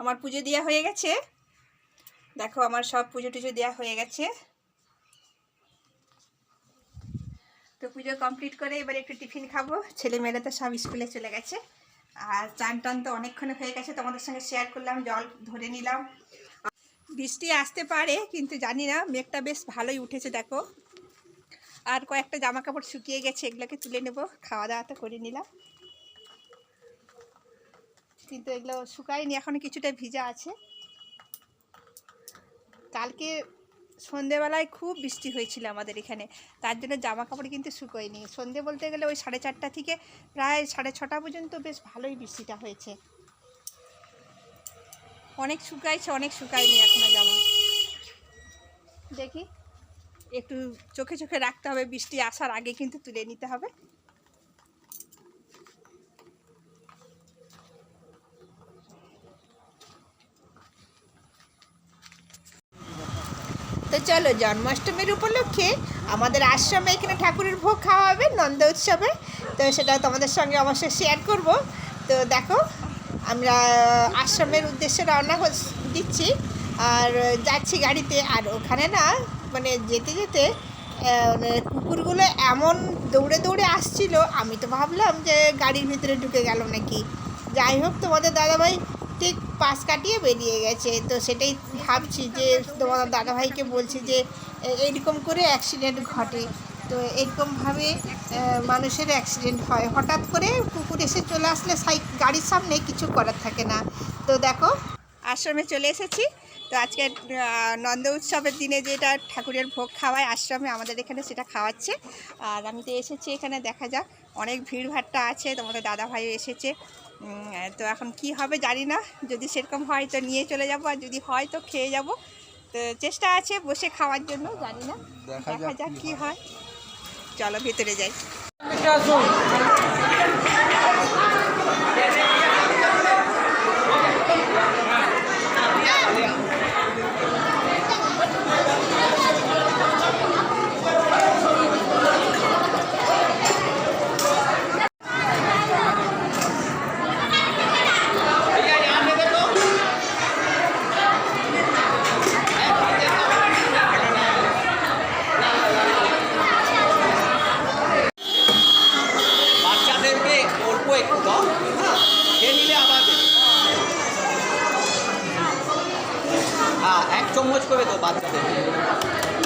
আমার পুজো দেওয়া হয়ে গেছে। দেখো আমার সব পুজো টুজো দেওয়া হয়ে গেছে। তো পুজো কমপ্লিট করে এবার একটু টিফিন খাব। ছেলে মেয়েরা তো সব স্কুলে চলে গেছে। আর চান টান তো অনেকক্ষণ হয়ে গেছে, তোমাদের সঙ্গে শেয়ার করলাম, জল ধরে নিলাম। বৃষ্টি আসতে পারে, কিন্তু জানি না, মেঘটা বেশ ভালোই উঠেছে, দেখো। আর কয়েকটা জামা কাপড় শুকিয়ে গেছে, এগুলোকে তুলে নেব, খাওয়া দাওয়া তো করে নিলাম। কিন্তু এগুলো শুকায়নি এখনও কিছুটা ভিজা আছে। কালকে সন্ধেবেলায় খুব বৃষ্টি হয়েছিল আমাদের এখানে, তার জন্য জামা কাপড় কিন্তু শুকোয়নি। সন্ধে বলতে গেলে ওই সাড়ে চারটা থেকে প্রায় সাড়ে ছটা পর্যন্ত বেশ ভালোই বৃষ্টিটা হয়েছে। অনেক শুকাইছে, অনেক শুকায়নি এখনও জামা। দেখি, একটু চোখে চোখে রাখতে হবে, বৃষ্টি আসার আগে কিন্তু তুলে নিতে হবে। চলো জন্মাষ্টমীর উপলক্ষে আমাদের আশ্রমে এখানে ঠাকুরের ভোগ খাওয়া হবে, নন্দ উৎসবে। তো সেটা তোমাদের সঙ্গে অবশ্যই শেয়ার করব। তো দেখো, আমরা আশ্রমের উদ্দেশ্যে রওনা দিচ্ছি। আর যাচ্ছি গাড়িতে। আর ওখানে না মানে যেতে যেতে মানে কুকুরগুলো এমন দৌড়ে দৌড়ে আসছিল, আমি তো ভাবলাম যে গাড়ির ভিতরে ঢুকে গেল নাকি। যাই হোক, তোমাদের দাদাভাই ঠিক পাশ কাটিয়ে বেরিয়ে গেছে। তো সেটাই ভাবছি যে তোমার দাদাভাইকে বলছি যে এরকম করে অ্যাক্সিডেন্ট ঘটে। তো এরকমভাবে মানুষের অ্যাক্সিডেন্ট হয়। হঠাৎ করে কুকুর এসে চলে আসলে সাই, গাড়ির সামনে কিছু করার থাকে না। তো দেখো, আশ্রমে চলে এসেছি। তো আজকে নন্দ উৎসবের দিনে যেটা ঠাকুরের ভোগ খাওয়ায়, আশ্রমে আমাদের এখানে সেটা খাওয়াচ্ছে। আর আমি তো এসেছি এখানে, দেখা যাক, অনেক ভিড়ভাট্টা আছে। তোমাদের দাদা ভাইও এসেছে। তো এখন কি হবে জানি না। যদি সেরকম হয় তো নিয়ে চলে যাব আর যদি হয় তো খেয়ে যাব। তো চেষ্টা আছে বসে খাওয়ার জন্য জানি না। দেখা যাক কি হয়। চলো ভেতরে যাই বাচ্চাদেরকে অল্প একটু দাও হ্যাঁ খেয়ে নিলে আবার দেবে হ্যাঁ এক চম্মচ করে তো বাচ্চাদেরকে